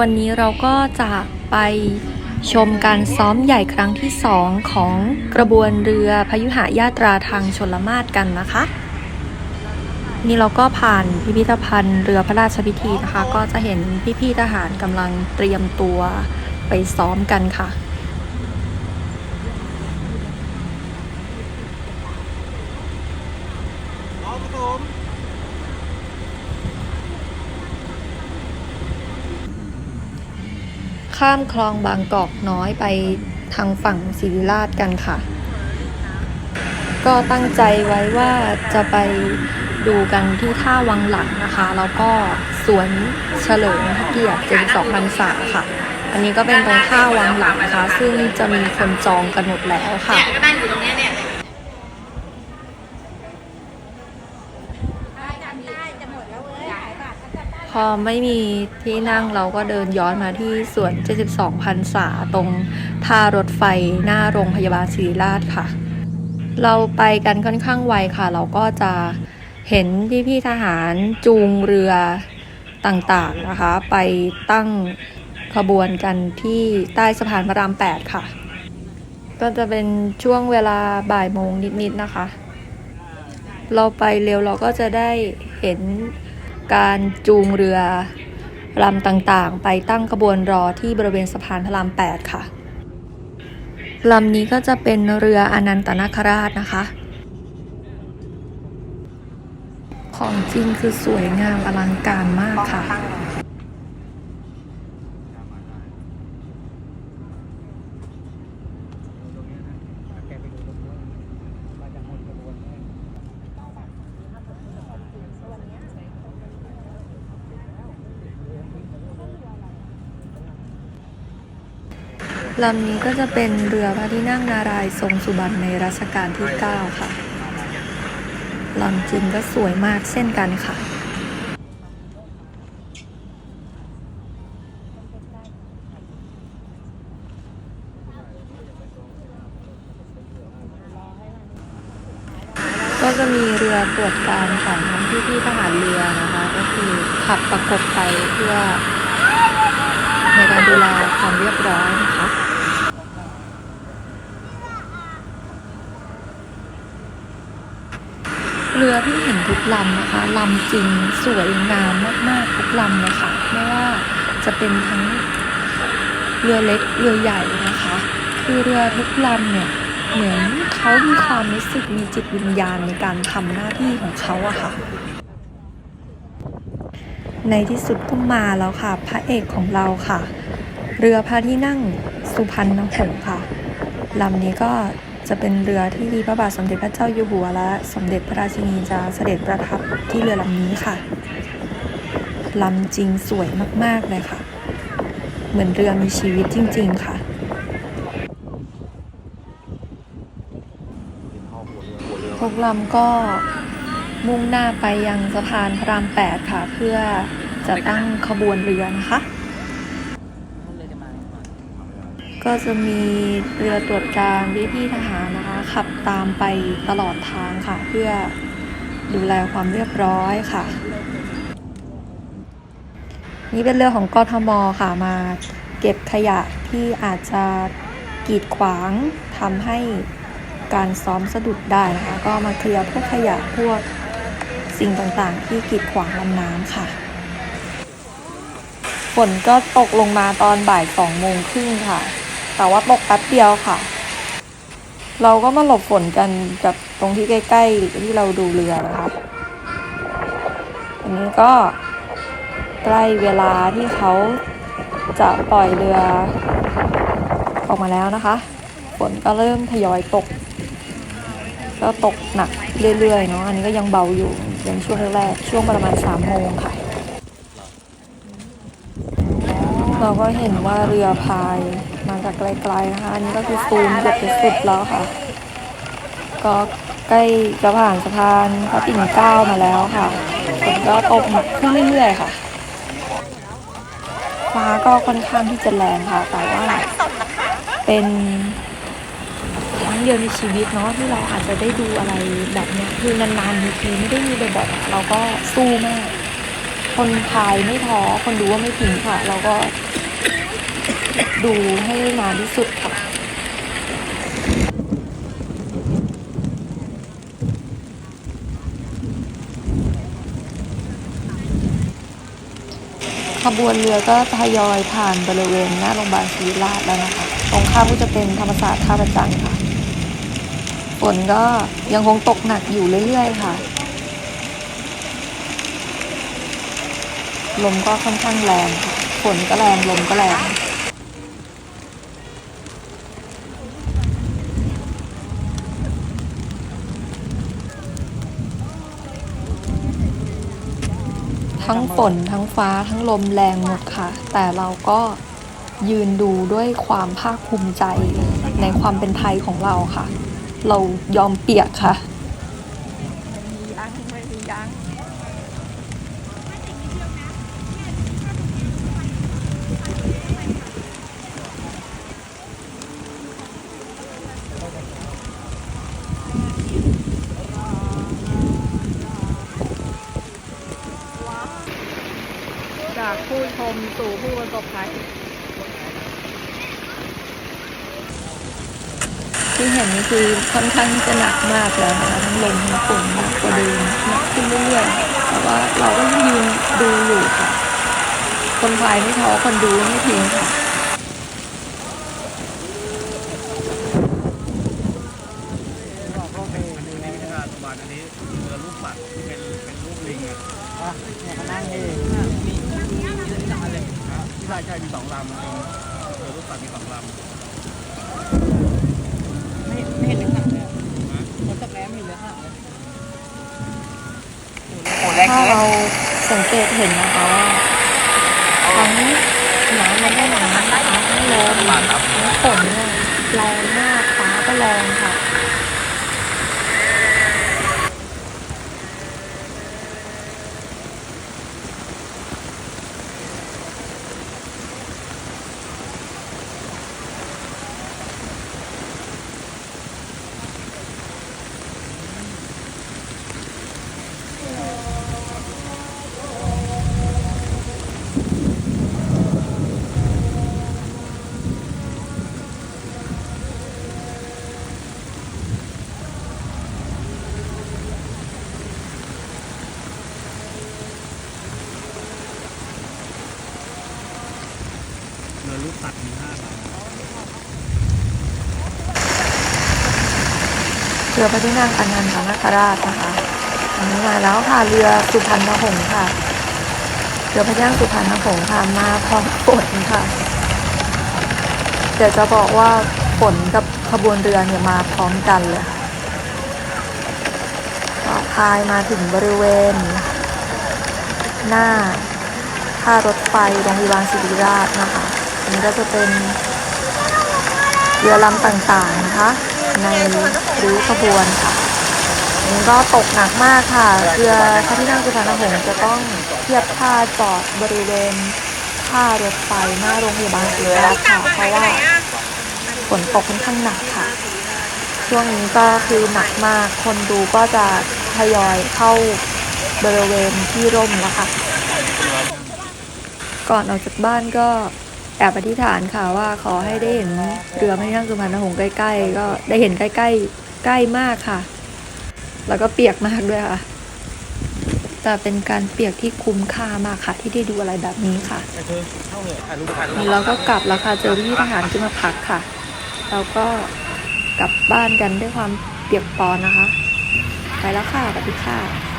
วันนี้เราก็จะไปชมการซ้อมใหญ่ครั้งที่ 2 ของกระบวนเรือพยุหายาตราทางชนละมาศกันนะคะ นี่เราก็ผ่านพิพิธภัณฑ์เรือพระราชพิธีนะคะ ก็จะเห็นพี่ๆทหารกำลังเตรียมตัวไปซ้อมกันค่ะ ข้ามคลองบางกอกน้อยไปทางฝั่งศิริราชกันค่ะ ก็ตั้งใจไว้ว่าจะไปดูกันที่ท่าวังหลังนะคะ แล้วก็สวนเฉลิมพระเกียรติ72พรรษาค่ะ อันนี้ก็เป็นตรงท่าวังหลังนะคะ ซึ่งจะมีคนจองกันหมดแล้วค่ะ พอไม่มีที่นั่งเราก็เดินย้อนมาที่สวน 72 พรรษาตรงท่ารถไฟหน้าโรงพยาบาลศิริราชค่ะ เราไปกันค่อนข้างไวค่ะ เราก็จะเห็นพี่ๆทหารจูงเรือต่างๆนะคะ ไปตั้งขบวนกันที่ใต้สะพานพระราม 8 ค่ะ ก็จะเป็นช่วงเวลาบ่ายโมงนิดๆนะคะ เราไปเร็วเราก็จะได้เห็น การจูงเรือลำต่างๆ ไปตั้งขบวนรอที่บริเวณสะพานพระราม 8 ค่ะลำนี้ก็จะเป็นเรืออนันตนาคราชนะคะ ของจริงคือสวยงามอลังการมากค่ะ ลำนี้ก็จะเป็นเรือพระที่นั่งนารายทรงสุบรรณในรัชกาลที่ 9 ค่ะลำจริงก็สวยมากเช่นกันค่ะก็จะมีเรือตรวจการของพี่พี่ๆทหารเรือนะคะ ก็คือขับประกบไปเพื่อในการดูแลความเรียบร้อยนะคะ เรือที่เห็นทุกลำนะคะลำจริงสวยงามมากๆทุกลำเลยค่ะไม่ว่าจะเป็นทั้งเรือเล็กเรือใหญ่นะคะ คือเรือทุกลำเนี่ยเหมือนเขามีความรู้สึกมีจิตวิญญาณในการทำหน้าที่ของเขาอะค่ะ ในที่สุดก็มาแล้วค่ะ พระเอกของเราค่ะ เรือพระที่นั่งสุพรรณหงส์ค่ะลำนี้ก็ จะเป็นเรือที่พระบาทสมเด็จพระเจ้าอยู่หัวและสมเด็จพระราชินีจะเสด็จประทับที่เรือลำนี้ค่ะลำจริงสวยมากๆเลยค่ะ เหมือนเรือมีชีวิตจริง ๆ ค่ะทุกลำก็มุ่งหน้าไปยังสะพานพระราม 8 ค่ะ เพื่อจะตั้งขบวนเรือนะคะ ก็จะมีเรือตรวจการพี่พี่ๆทหารนะคะ ขับตามไปตลอดทางค่ะ เพื่อดูแลความเรียบร้อยค่ะ นี่เป็นเรือของกทมค่ะมาเก็บขยะที่อาจจะกีดขวางทำให้การซ้อมสะดุดได้นะคะ ก็มาเคลียร์พวกขยะพวกสิ่งต่างๆ ที่กีดขวางลำน้ำค่ะฝนก็ตกลงมาตอนบ่ายสองโมงครึ่งค่ะ แต่ว่าตกแป๊บเดียวค่ะ เราก็มาหลบฝนกันกับตรงที่ใกล้ๆที่เราดูเรือนะคะอันนี้ก็ใกล้เวลาที่เขาจะปล่อยเรือออกมาแล้วนะคะ ฝนก็เริ่มทยอยตก ก็ตกหนักเรื่อยๆเนาะ อันนี้ก็ยังเบาอยู่เป็นช่วงแรกๆช่วงประมาณสามโมงค่ะ เราก็เห็นว่าเรือพาย จากไกลๆนะคะอันนี้ก็คือซูมเกือบจะสุดแล้วค่ะ ก็ใกล้จะผ่านสะพานพระปิ่นเกล้ามาแล้วค่ะฝนก็ตกหนักขึ้นเรื่อยๆค่ะฟ้าก็ค่อนข้างที่จะแรงค่ะ แต่ว่าเป็นครั้งเดียวในชีวิตเนาะที่เราอาจจะได้ดูอะไรแบบนี้คือนานๆทีไม่ได้มีบ่อยๆเราก็สู้มาก คนพายไม่ท้อคนดูว่าไม่ทิ้งค่ะ เราก็ ดูให้นานที่สุดค่ะขบวนเรือก็ทยอยผ่านบริเวณหน้าโรงพยาบาลศรีราชแล้วนะคะ ตรงข้ามก็จะเป็นธรรมศาสตร์ท่าประจันค่ะ ฝนก็ยังคงตกหนักอยู่เรื่อยๆค่ะ ลมก็ค่อนข้างแรงค่ะ ฝนก็แรง ลมก็แรง ทั้งฝนทั้งฟ้าทั้งลมแรงหมดค่ะ แต่เราก็ยืนดูด้วยความภาคภูมิใจในความเป็นไทยของเราค่ะ เรายอมเปียกค่ะ มสู่ผู้ประสบภัยที่เห็นนี่คือค่อนข้างจะหนักมากแล้วนะคะทั้งลมทั้งฝนหนักกว่าเดิมหนักขึ้นเรื่อยๆแต่ว่าเราก็ยังยืนดูอยู่ค่ะ คนพายไม่ท้อคนดูไม่ทิ้งค่ะเป็นอันนี้วิทยาสมบัติอันนี้เรือลูกปัดที่เป็นเป็นลูกลิงอะอะเนี่ย เขานั่งนี่มีมีมีลำเลยนะที่ใช่ใช่มีสองลำจริงเรือลูกปัดมีสองลำไม่ไม่เห็นเนื้อหนังเลยรถจักรแร้ไม่เห็นเนื้อหนังเลยถ้าเราสังเกตเห็นนะคะว่าทั้งน้ำและแม่น้ำนะคะทั้งลมทั้งฝนเนี่ยแรงมากฟ้าก็แรงค่ะ ลูกปัดมีห้าลำเรือพระที่นั่งอนันทนาคราชนะคะอันนี้มาแล้วค่ะเรือสุพรรณหงส์ค่ะเรือพระที่นั่งสุพรรณหงส์ค่ะมาพร้อมฝนค่ะเดี๋ยวจะบอกว่าฝนกับขบวนเรือเนี่ยมาพร้อมกันเลยค่ะพายมาถึงบริเวณ หน้าท่ารถไฟโรงพยาบาลศิริราชนะคะ นนี้ก็จะเป็นเรือลำต่างๆนะคะ ในริ้วขบวนค่ะอันนี้ก็ตกหนักมากค่ะเรือพระที่นั่งสุพรรณหงส์จะต้องเทียบท่าจอดบริเวณท่ารถไฟหน้าโรงพยาบาลศิริราชค่ะเพราะว่าฝนตกค่อนข้างหนักค่ะ ช่วงนี้ก็คือหนักมากคนดูก็จะทยอยเข้าบริเวณที่ร่มแล้วค่ะ ก่อนออกจากบ้านก็ แอบอธิษฐานค่ะว่าขอให้ได้เห็นเรือพระที่นั่งสุพรรณหงส์ใกล้ๆ ก็ได้เห็นใกล้ๆ ใกล้มากค่ะ แล้วก็เปียกมากด้วยค่ะ แต่เป็นการเปียกที่คุ้มค่ามากค่ะ ที่ได้ดูอะไรแบบนี้ค่ะไอ้เธอเข้าเหอะถ่ายรูปถ่ายรูปนี่เราก็กลับแล้วค่ะเจอพี่ทหารขึ้นมาพักค่ะเราก็กลับบ้านกันด้วยความเปียกปอนนะคะ ไปแล้วค่ะสวัสดีค่ะ